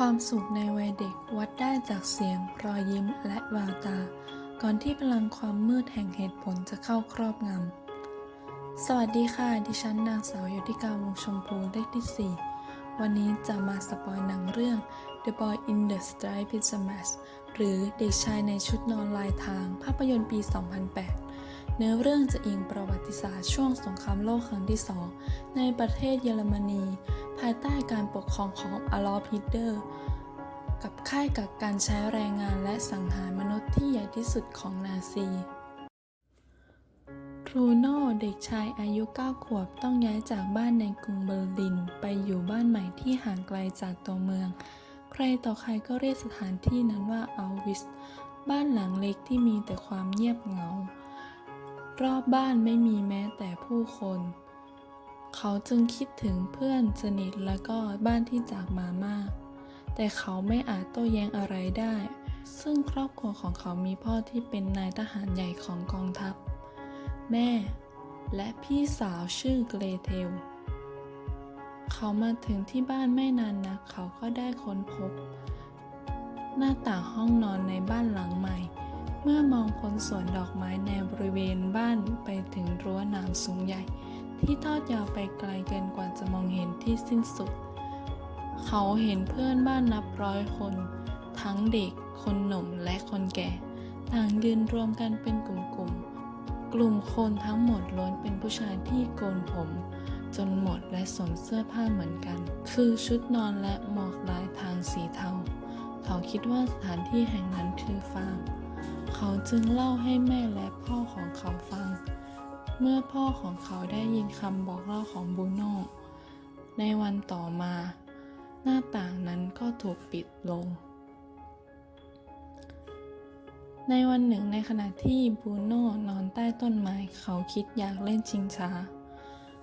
ความสุขในวัยเด็กวัดได้จากเสียง รอยยิ้มและแววตา ก่อนที่พลังความมืดแห่งเหตุผลจะเข้าครอบงำ สวัสดีค่ะ ดิฉันนางสาวโยธิกาวงชมพูเลขที่ 4 วันนี้จะมาสปอยหนังเรื่อง The Boy in the Striped Pyjamas หรือเด็กชายในชุดนอนลายทาง ภาพยนตร์ปี 2008 เนื้อเรื่องจะอิงประวัติศาสตร์ช่วงสงครามโลกครั้งที่สองในประเทศเยอรมนีายใต้การปกครองของอลอฟฮิเดอร์ กับค่ายกักการใช้แรงงานและสังหารมนุษย์ที่ใหญ่ที่สุดของนาซีบรูโน่เด็กชายอายุ 9 ขวบต้องย้ายจากบ้านในกรุงเบอร์ลิน ไปอยู่บ้านใหม่ที่ห่างไกลจากตัวเมือง ใครต่อใครก็เรียกสถานที่นั้นว่าอัลวิส บ้านหลังเล็กที่มีแต่ความเงียบเหงา รอบบ้านไม่มีแม้แต่ผู้คน เขาจึงคิดถึงเพื่อนสนิทและก็บ้านที่จากมามาก แต่เขาไม่อาจโต้แย้งอะไรได้ ซึ่งครอบครัวของเขามีพ่อที่เป็นนายทหารใหญ่ของกองทัพ แม่ และพี่สาวชื่อเกรเทล เขามาถึงที่บ้านไม่นานนัก เขาก็ได้ค้นพบ หน้าต่างห้องนอนในบ้านหลังใหม่ เมื่อมองพ้นสวนดอกไม้ในบริเวณบ้านไปถึงรั้วหนามสูงใหญ่ ที่ทอดยาวไปไกลเกินกว่าจะมองเห็นที่สิ้นสุด เขาเห็นเพื่อนบ้านนับร้อยคน ทั้งเด็ก คนหนุ่มและคนแก่ ต่างยืนรวมกันเป็นกลุ่มๆ กลุ่มคนทั้งหมดล้วนเป็นผู้ชายที่โกนผม จนหมดและสวมเสื้อผ้าเหมือนกัน คือชุดนอนและหมวกลายทางสีเทา เขาคิดว่าสถานที่แห่งนั้นคือฟาร์ม เขาจึงเล่าให้แม่และพ่อของเขาฟัง เมื่อพ่อของเขาได้ยินคำบอกเล่าของบูโน่ ในวันต่อมา หน้าต่างนั้นก็ถูกปิดลง ในวันหนึ่งในขณะที่บูโน่นอนใต้ต้นไม้เขาคิดอยากเล่นชิงช้า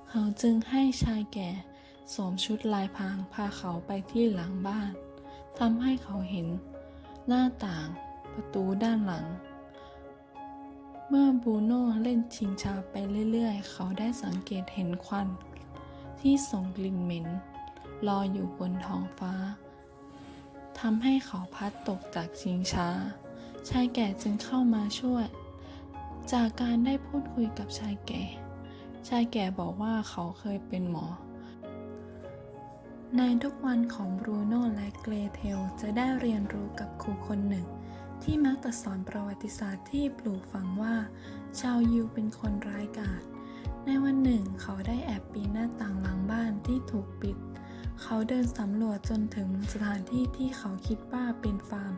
เขาจึงให้ชายแก่สวมชุดลายพรางพาเขาไปที่หลังบ้านทำให้เขาเห็น หน้าต่างประตูด้านหลัง เมื่อบูโน่เล่นชิงช้าไปเรื่อยๆ เขาได้สังเกตเห็นควัน ที่ส่งกลิ่นเหม็นลอยอยู่บนท้องฟ้าทำให้เขาพัดตกจากชิงช้า ชายแก่จึงเข้ามาช่วย จากการได้พูดคุยกับชายแก่ ชายแก่บอกว่าเขาเคยเป็นหมอ ในทุกวันของบรูโน่และเกรเทลจะได้เรียนรู้กับครูคนหนึ่ง ที่มักจะสอนประวัติศาสตร์ที่ปลูกฝังว่า ชาวยิวเป็นคนร้ายกาจในวันหนึ่งเขาได้แอบปีนหน้าต่างหลังบ้านที่ถูกปิด เขาเดินสำรวจจนถึงสถานที่ที่เขาคิดว่าเป็นฟาร์ม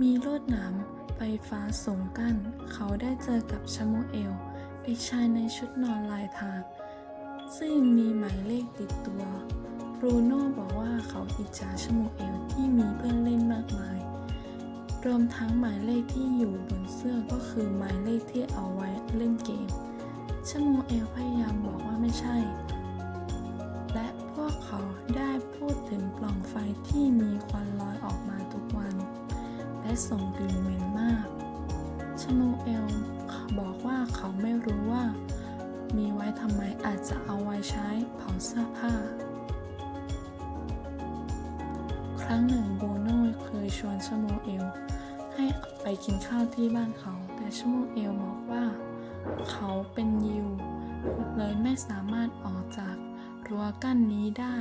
มีลวดหนามไฟฟ้าสูงกั้น เขาได้เจอกับชามูเอลเด็กชายในชุดนอนลายทางซึ่งมีหมายเลขติดตัวบรูโน่บอกว่าเขาอิจฉาชามูเอลที่มีเพื่อนเล่นมากมาย รวมทั้งหมายเลขที่อยู่บนเสื้อก็คือหมายเลขที่เอาไว้เล่นเกมชามูเอลพยายามบอกว่าไม่ใช่ และพวกเขาได้พูดถึงปล่องไฟที่มีควันลอยออกมาทุกวัน และส่งกลิ่นเหม็นมากชามูเอลบอกว่าเขาไม่รู้ว่า มีไว้ทำไมอาจจะเอาไว้ใช้เผาเสื้อผ้า ครั้งหนึ่งโบโน่เคยชวนชามูเอล ให้ไปกินข้าวที่บ้านเขา แต่ชามูเอลบอกว่า เขาเป็นยิว เลยไม่สามารถออกจากรั้วกั้นนี้ได้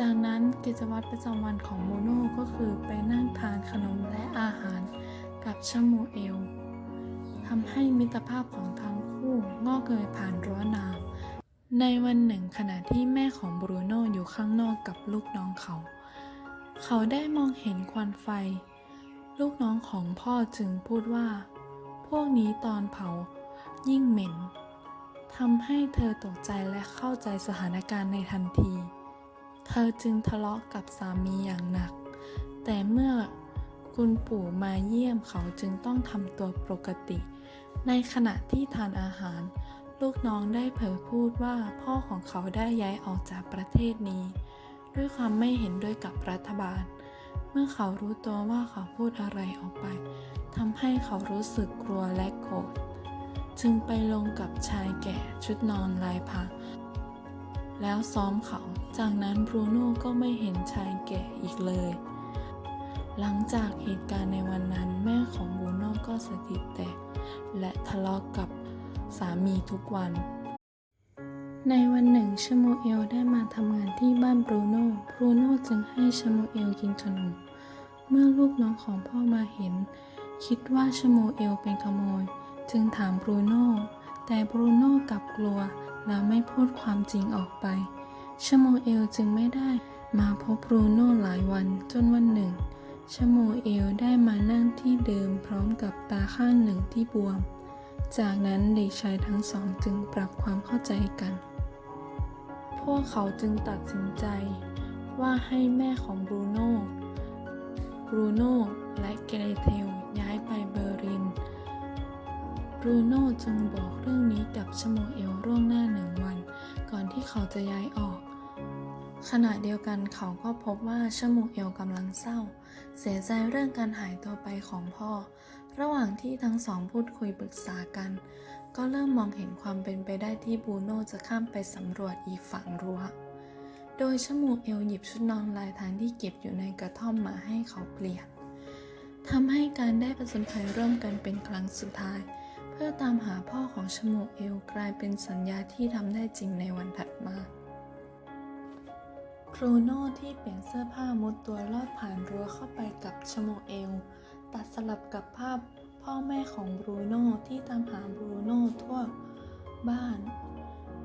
จากนั้นกิจวัตรประจำวันของโมโน่ก็คือไปนั่งทานขนมและอาหารกับชามูเอลทำให้มิตรภาพของทั้งคู่งอกเงยผ่านรั้วนามในวันหนึ่งขณะที่แม่ของบรูโน่อยู่ข้างนอกกับลูกน้องเขา เขาได้มองเห็นควันไฟ ลูกน้องของพ่อจึงพูดว่า พวกนี้ตอนเผายิ่งเหม็นทำให้เธอตกใจและเข้าใจสถานการณ์ในทันที เธอจึงทะเลาะกับสามีอย่างหนัก แต่เมื่อคุณปู่มาเยี่ยมเขาจึงต้องทำตัวปกติ ในขณะที่ทานอาหาร ลูกน้องได้เผยพูดว่าพ่อของเขาได้ย้ายออกจากประเทศนี้ ด้วยความไม่เห็นด้วยกับรัฐบาล เมื่อเขารู้ตัวว่าเขาพูดอะไรออกไปทำให้เขารู้สึกกลัวและโกรธจึงไปลงกับชายแก่ชุดนอนลายพรางแล้วซ้อมเขา จากนั้นบรูโน่ก็ไม่เห็นชายแก่อีกเลย หลังจากเหตุการณ์ในวันนั้นแม่ของบรูโน่ก็สติแตกและทะเลาะกับสามีทุกวัน ในวันหนึ่งชโมเอลได้มาทำงานที่บ้านบรูโน่บรูโน่จึงให้ชโมเอลกินขนม เมื่อลูกน้องของพ่อมาเห็น คิดว่าชโมเอลเป็นขโมย จึงถามบรูโน่แต่บรูโน่กลับกลัวและไม่พูดความจริงออกไปชโมเอลจึงไม่ได้มาพบบรูโน่หลายวันจนวันหนึ่งชโมเอลได้มานั่งที่เดิมพร้อมกับตาข้างหนึ่งที่บวม จากนั้นเด็กชายทั้งสองจึงปรับความเข้าใจกัน พวกเขาจึงตัดสินใจ ว่าให้แม่ของบรูโน่บรูโน่และเกเรเทลย้ายไปเบอร์ลินบรูโน่จึงบอกเรื่องนี้กับชโมเอลล่วงหน้าหนึ่งวัน ก่อนที่เขาจะย้ายออก ขณะเดียวกันเขาก็พบว่าชโมเอลกำลังเศร้า เสียใจเรื่องการหายตัวไปของพ่อ ระหว่างที่ทั้งสองพูดคุยปรึกษากัน ก็เริ่มมองเห็นความเป็นไปได้ที่บูโน่จะข้ามไปสำรวจอีกฝั่งรั้ว โดยชมูเอลหยิบชุดนอนลายทางที่เก็บอยู่ในกระท่อมมาให้เขาเปลี่ยนทำให้การได้ประสนภัยร่วมกันเป็นครั้งสุดท้าย เพื่อตามหาพ่อของชมูเอลกลายเป็นสัญญาที่ทำได้จริงในวันถัดมาบรูโน่ที่เปลี่ยนเสื้อผ้ามุดตัวลอดผ่านรั้วเข้าไปกับชโมูเอล ตัดสลับกับภาพพ่อแม่ของบรูโน่ที่ตามหาบรู ทั่วบ้าน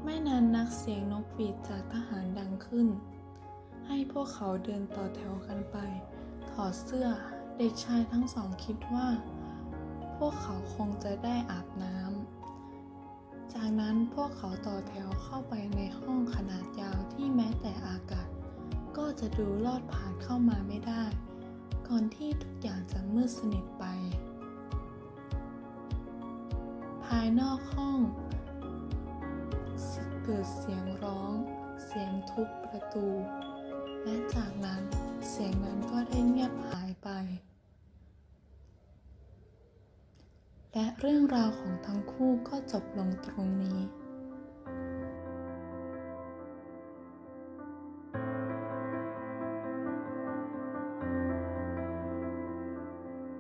ไม่นานนักเสียงนกหวีดจากทหารดังขึ้น ให้พวกเขาเดินต่อแถวกันไป ถอดเสื้อเด็กชายทั้งสองคิดว่า พวกเขาคงจะได้อาบน้ำ จากนั้นพวกเขาต่อแถวเข้าไปในห้องขนาดยาวที่แม้แต่อากาศ ก็จะดูลอดผ่านเข้ามาไม่ได้ ก่อนที่ทุกอย่างจะมืดสนิทไปายนอกห้อง เกิดเสียงร้อง เสียงทุบประตู และจากนั้นเสียงนั้นก็ได้เงียบหายไป และเรื่องราวของทั้งคู่ก็จบลงตรงนี้